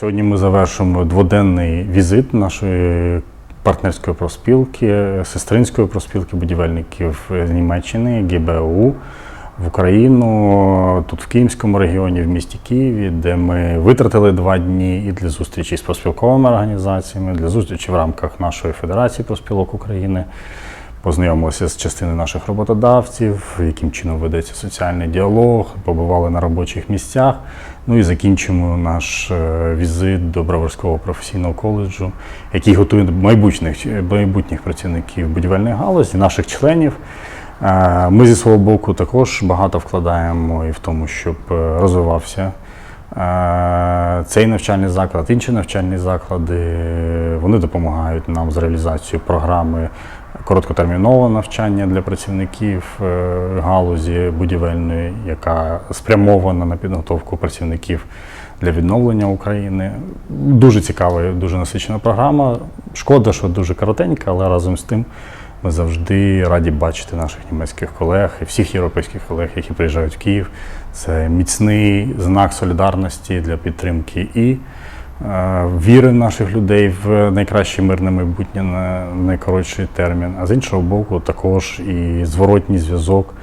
Сьогодні ми завершуємо дводенний візит нашої партнерської профспілки, сестринської профспілки будівельників з Німеччини ГБУ в Україну, тут в Київському регіоні, в місті Києві, де ми витратили два дні і для зустрічі з профспілковими організаціями, для зустрічі в рамках нашої Федерації профспілок України. Познайомилися з частиною наших роботодавців, яким чином ведеться соціальний діалог, побували на робочих місцях. Ну і закінчимо наш е, візит до Броварського професійного коледжу, який готує майбутніх, майбутніх працівників будівельної галузі, наших членів. Е, Ми зі свого боку також багато вкладаємо і в тому, щоб е, розвивався цей навчальний заклад, інші навчальні заклади. Вони допомагають нам з реалізацією програми короткотермінового навчання для працівників е, галузі будівельної, яка спрямована на підготовку працівників для відновлення України. Дуже цікава, дуже насичена програма. Шкода, що дуже коротенька, але разом з тим ми завжди раді бачити наших німецьких колег і всіх європейських колег, які приїжджають в Київ. Це міцний знак солідарності для підтримки і віри наших людей в найкраще мирне майбутнє на найкоротший термін. А з іншого боку, також і зворотній зв'язок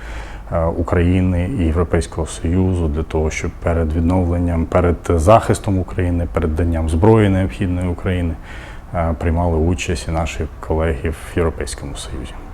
е, України і Європейського Союзу для того, щоб перед відновленням, перед захистом України, перед данням зброї необхідної України е, приймали участь і наші колеги в Європейському Союзі.